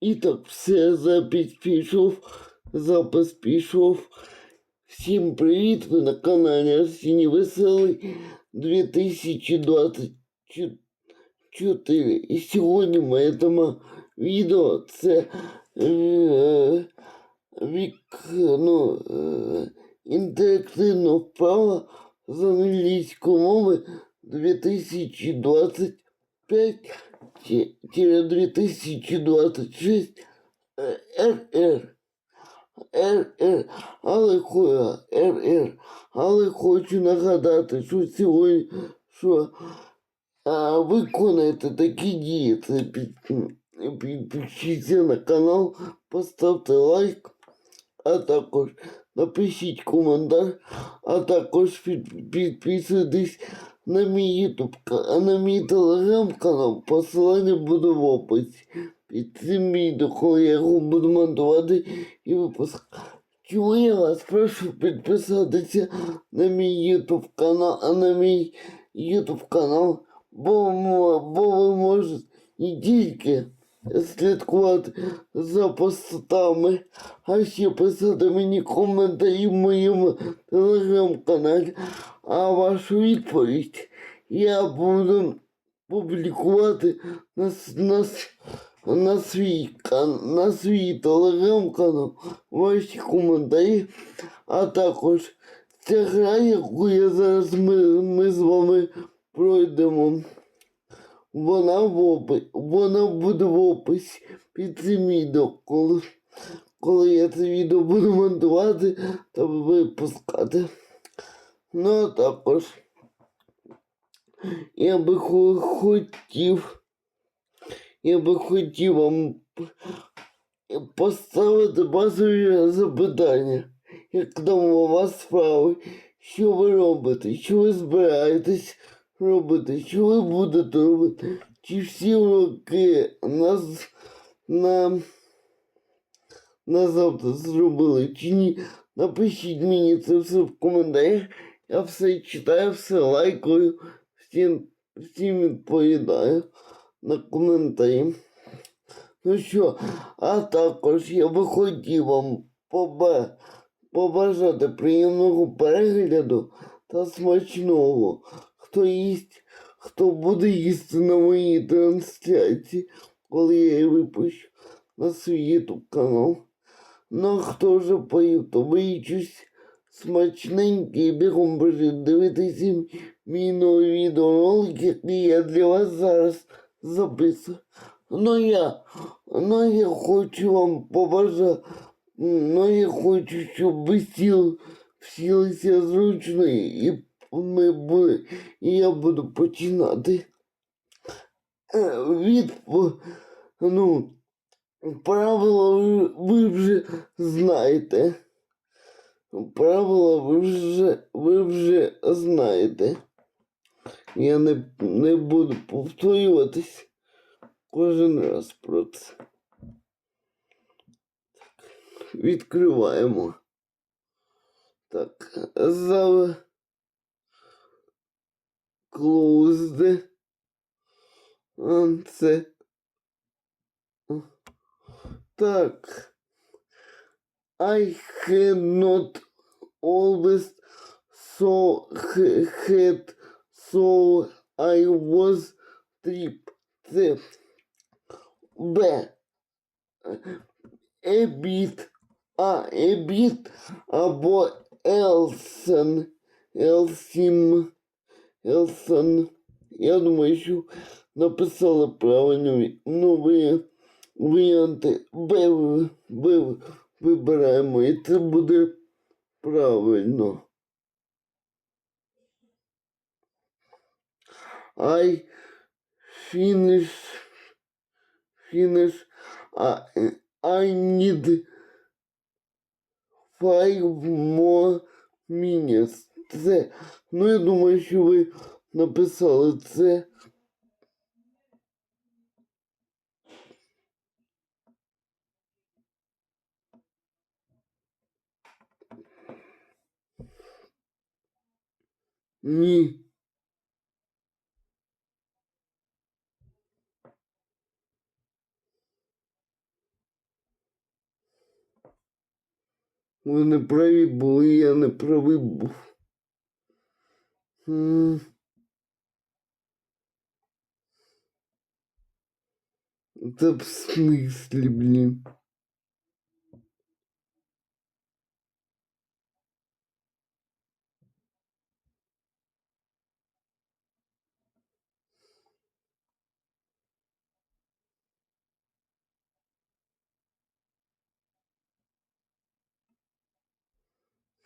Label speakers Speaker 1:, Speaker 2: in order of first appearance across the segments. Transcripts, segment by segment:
Speaker 1: І так, все, запис пішов, запис пішов. Всім привіт, ви на каналі Арсеній Веселий 2024. І сьогодні моя тема відео це е, вік, ну, е, інтерактивна вправа з англійської мови 2025 2026 РР. РР, але РР. Але хочу нагадати, що сьогодні, що а, виконайте такі дії. Це під, підпишіться на канал, поставте лайк, а також напишіть коментар, а також під, підписуйтесь на мій ка- на мій телеграм-канал. Посилання буде в описі. Під цим відео, коли я його буду монтувати і випускати. Чому я вас прошу підписатися на мій YouTube канал, а на мій YouTube канал, бо, бо ви можете не тільки слідкувати за постами, а ще писати мені коментарі в моєму телеграм-каналі, а вашу відповідь я буду публікувати на, на, на свій на свій телеграм-канал ваші коментарі, а також ця гра, яку я зараз ми, ми з вами пройдемо. Вона в описі, вона буде в описі під цим відео, коли, коли я це відео буду монтувати та випускати. Ну а також я би хо- хотів, я би хотів вам п- поставити базові запитання. Як там у вас справи? Що ви робите? Що ви збираєтесь робити? Що ви будете робити? Чи всі уроки на, з- на, на завтра зробили, чи ні? Напишіть мені це все в коментарях. Я все читаю, все лайкаю, всім, всім відповідаю на коментарі. Ну що, а також я би хотів вам побажати приємного перегляду та смачного. Хто їсть, хто буде їсти на моїй трансляції, коли я її випущу на свій YouTube канал. Ну а хто вже поїв, то боїчусь смачненький бігом біжить дивитися мій новий відеоролик, який я для вас зараз записую. Ну я, ну я хочу вам побажати, ну я хочу, щоб ви сіли, сілися зручно і ми були, і я буду починати Е, від, ну, правила ви, ви вже знаєте. Правила ви вже, ви вже знаєте. Я не, не буду повторюватись кожен раз про це. Так, відкриваємо. Так, за closed. Це. Так. I cannot always so had so I was trip. Б. A bit, а, a bit або Елсен. Елсім. Елсен. Я думаю, що написали правильно. ві- Ну, варіанти Б, Б вибираємо, і це буде правильно. I finish finish I, I need five more minutes. Це, ну я думаю, що ви написали це. Ні. Ви не праві були, я не правий був. Та в смислі, блін.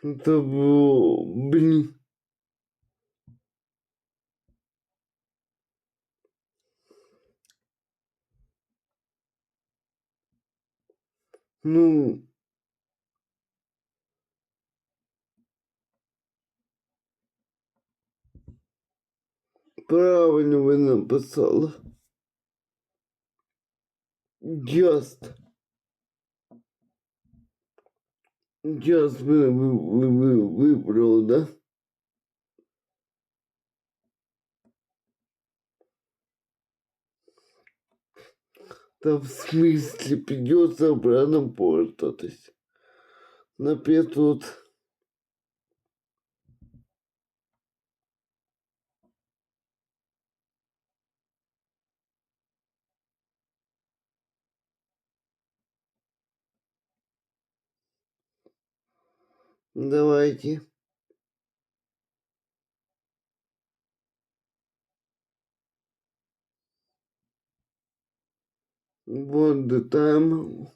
Speaker 1: Та бо, блін. Ну, правильно ви написали. Just. Just ви, ви, ви, ви вибрали, да? Та в смысле придется обратно повертатись. На 500. Давайте. Вот там.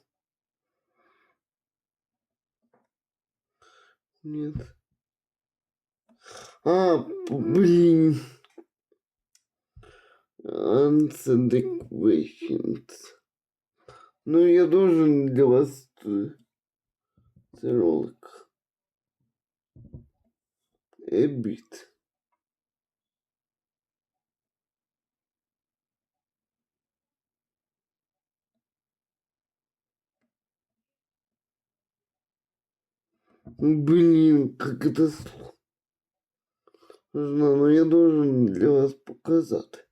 Speaker 1: Нет. А, блин. Answer the questions. Ну, я должен для вас э, ролик. Ебіт. Блин, как это сложно. Но я должен для вас показать.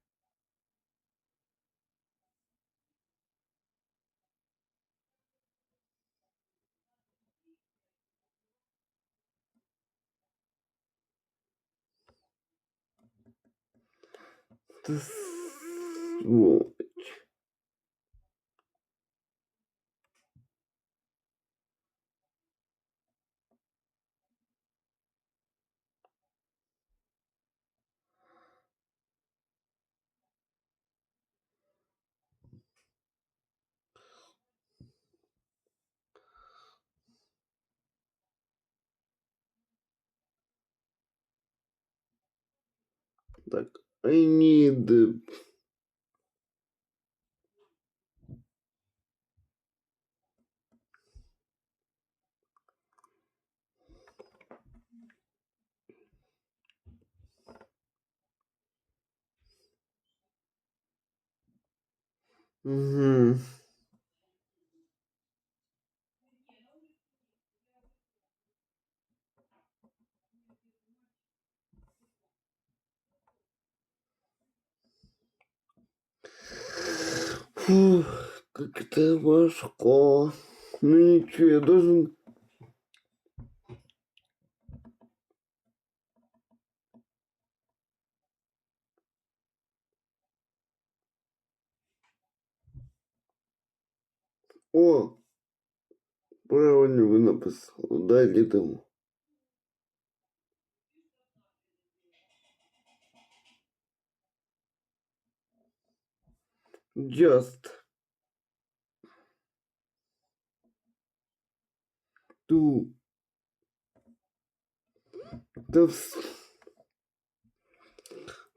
Speaker 1: Та сволочь. Так, I need Угу. Фух, как это важко. Ну ничего, я должен... О! Правильно вы написали. Далі тому. Just. Ту. Та в...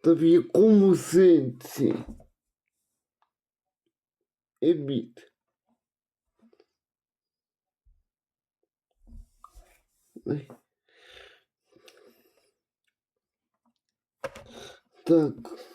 Speaker 1: Та в якому сенсі? Ебіт. Так.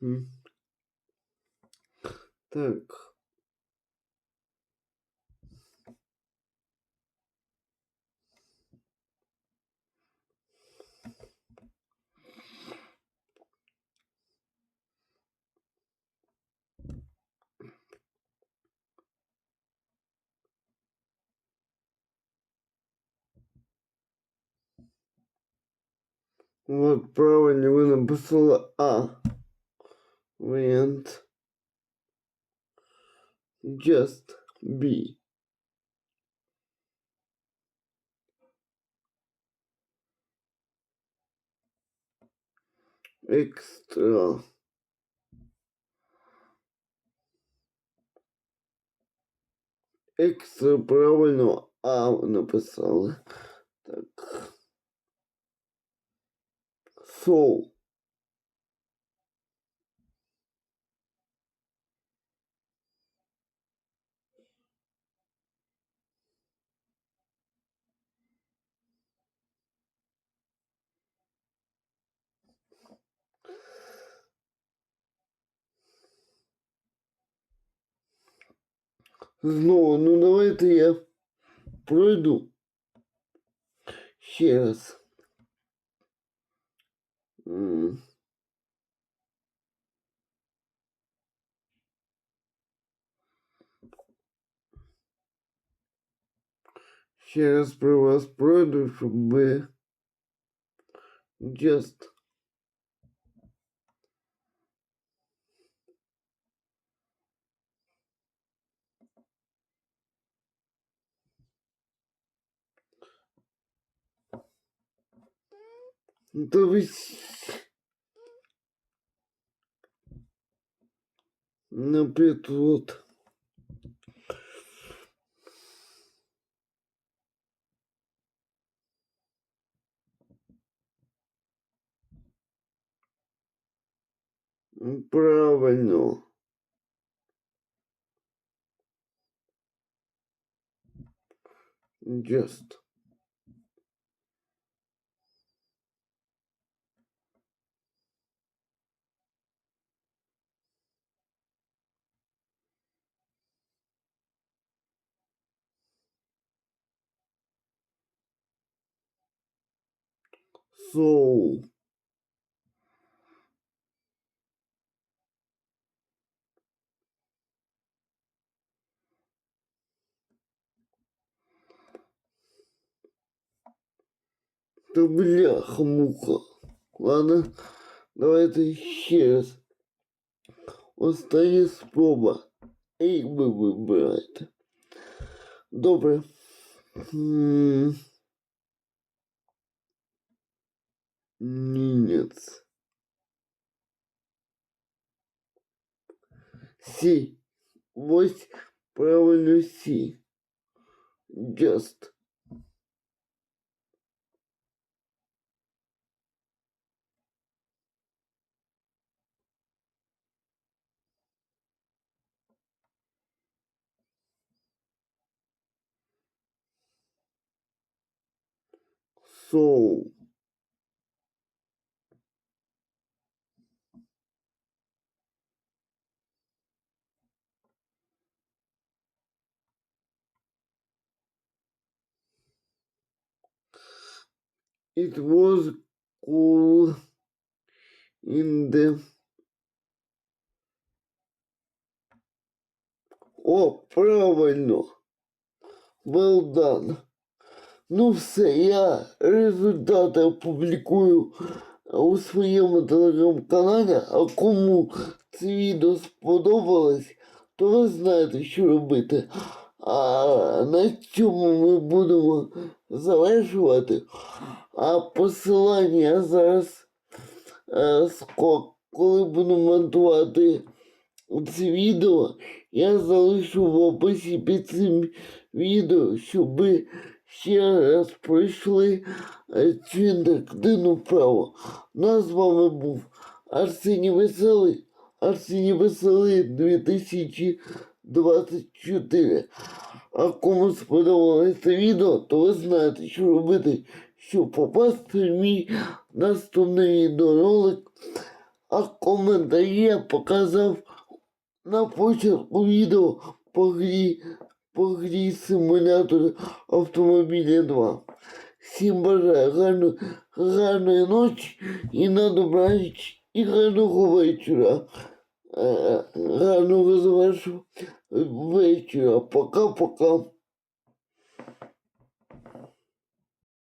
Speaker 1: Так. Вот правильно вы написали А. Вариант. Just be. Экстра. Екстра правильно А написали. Так. Соу. Знову, ну давайте я пройду. Ще раз про вас пройду, щоб ви just То ви с- наприклад. Правильно. Just. Soul. Да бляха муха. Ладно, давай это еще раз. Остає спроба. Ей би вибирайте. Добре. М -м. Нінець. Сі. Ось правильно сі. Just. So. It was cool in the О, правильно. Well done. Ну все, я результати опублікую у своєму телеграм-каналі, а кому це відео сподобалось, то ви знаєте, що робити. А на цьому ми будемо завершувати. А посилання зараз е, коли буду монтувати це відео, я залишу в описі під цим відео, щоб ви ще раз пройшли е, цю інтерактивну вправу. Ну а з вами був Арсеній Веселий, Арсеній Веселий 2024. А кому сподобалось це відео, то ви знаєте, що робити, щоб попасти в мій наступний відеоролик. а коментарі я показав на початку відео по грі, по грі симулятор автомобіля 2. Всім бажаю гарно, гарної ночі і на добраніч, і гарного вечора. Е, Гарного завершу вечора. Пока-пока.